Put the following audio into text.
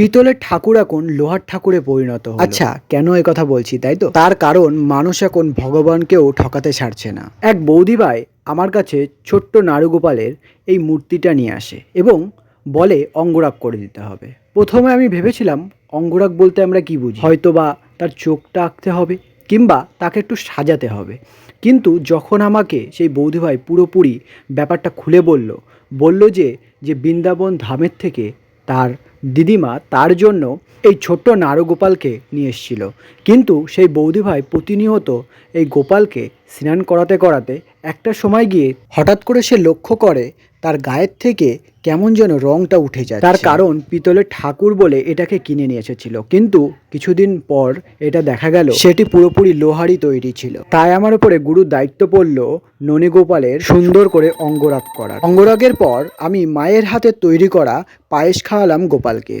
পিতলের ঠাকুর এখন লোহার ঠাকুরে পরিণত আচ্ছা কেন এ কথা বলছি তাই তো? তার কারণ মানুষ এখন ভগবানকেও ঠকাতে ছাড়ছে না। এক বৌদি ভাই আমার কাছে ছোট্ট নারুগোপালের এই মূর্তিটা নিয়ে আসে এবং বলে অঙ্গরাগ করে দিতে হবে। প্রথমে আমি ভেবেছিলাম অঙ্গরাগ বলতে আমরা কি বুঝি? হয়তো বা তার চোখটা আঁকতে হবে কিংবা তাকে একটু সাজাতে হবে। কিন্তু যখন আমাকে সেই বৌদিভাই পুরোপুরি ব্যাপারটা খুলে বলল বলল যে যে বৃন্দাবন ধামের থেকে তার দিদিমা তার জন্য এই ছোট্ট নারগোপালকে নিয়ে এসেছিল। কিন্তু সেই বৌদিভাই প্রতিনিয়ত এই গোপালকে স্নান করাতে করাতে একটা সময় গিয়ে হঠাৎ করে সে লক্ষ্য করে তার গায়ের থেকে কেমন যেন রংটা উঠে যায় তার কারণ পিতলের ঠাকুর বলে এটাকে কিনে নিয়ে এসেছিল। কিন্তু কিছুদিন পর এটা দেখা গেল, সেটি পুরোপুরি লোহারই তৈরি ছিল। তাই আমার উপরে গুরু দায়িত্ব পড়ল ননী গোপালের সুন্দর করে অঙ্গরাগ করার। অঙ্গরাগের পর আমি মায়ের হাতে তৈরি করা পায়েস খাওয়ালাম গোপালকে।